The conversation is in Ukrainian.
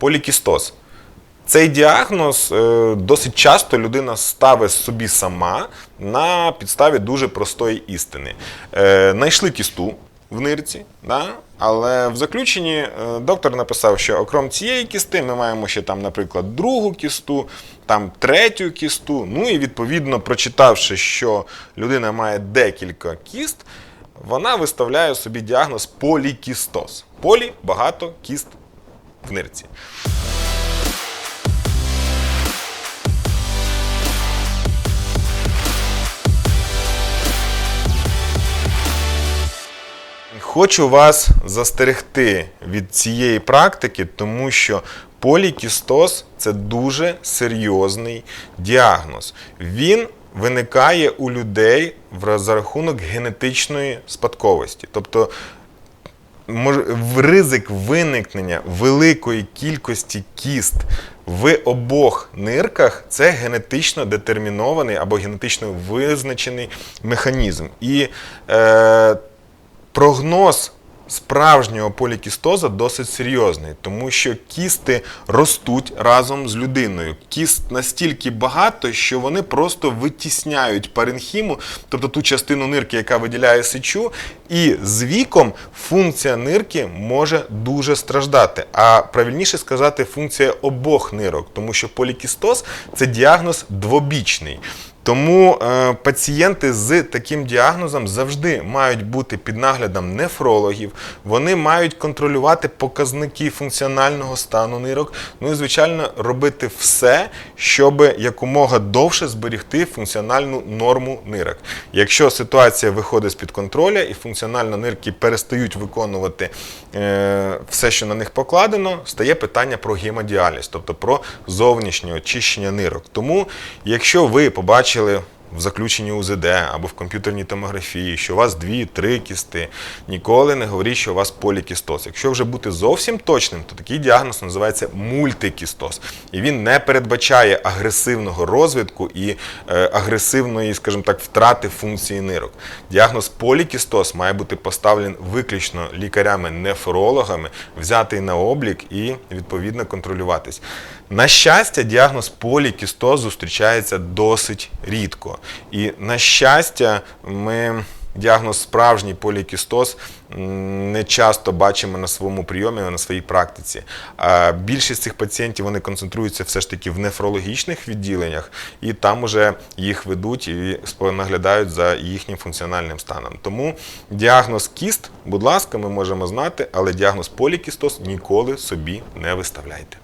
полікістоз. Цей діагноз е, досить часто людина ставить собі сама на підставі дуже простої істини. Е, Найшли кісту в нирці, да? але в заключенні е, доктор написав, що окрім цієї кісти ми маємо ще там, наприклад, другу кісту, там третю кісту. Ну і відповідно, прочитавши, що людина має декілька кіст, вона виставляє собі діагноз полікістоз. Полі багато кіст в нирці. Хочу вас застерегти від цієї практики, тому що полікістоз це дуже серйозний діагноз. Він виникає у людей за рахунок генетичної спадковості. Тобто ризик виникнення великої кількості кіст в обох нирках це генетично детермінований або генетично визначений механізм. І е, прогноз справжнього полікістоза досить серйозний, тому що кісти ростуть разом з людиною. Кіст настільки багато, що вони просто витісняють паренхіму, тобто ту частину нирки, яка виділяє сечу, і з віком функція нирки може дуже страждати. А правильніше сказати, функція обох нирок, тому що полікістоз це діагноз двобічний. Тому е, пацієнти з таким діагнозом завжди мають бути під наглядом нефрологів, вони мають контролювати показники функціонального стану нирок, ну і звичайно робити все, щоб якомога довше зберегти функціональну норму нирок. Якщо ситуація виходить з-під контроля і функціонально нирки перестають виконувати е, все, що на них покладено, стає питання про гемодіаліз, тобто про зовнішнє очищення нирок. Тому, якщо ви побачили в заключенні УЗД або в комп'ютерній томографії, що у вас дві-три кісти, ніколи не говоріть, що у вас полікістоз. Якщо вже бути зовсім точним, то такий діагноз називається мультикістоз. І він не передбачає агресивного розвитку і е, агресивної, скажімо так, втрати функції нирок. Діагноз полікістоз має бути поставлений виключно лікарями-нефрологами, взятий на облік і відповідно контролюватись. На щастя, діагноз полікістоз зустрічається досить рідко. І на щастя, ми діагноз справжній полікістоз не часто бачимо на своєму прийомі, на своїй практиці. А більшість цих пацієнтів вони концентруються все ж таки в нефрологічних відділеннях, і там уже їх ведуть і наглядають за їхнім функціональним станом. Тому діагноз кіст, будь ласка, ми можемо знати, але діагноз полікістоз ніколи собі не виставляйте.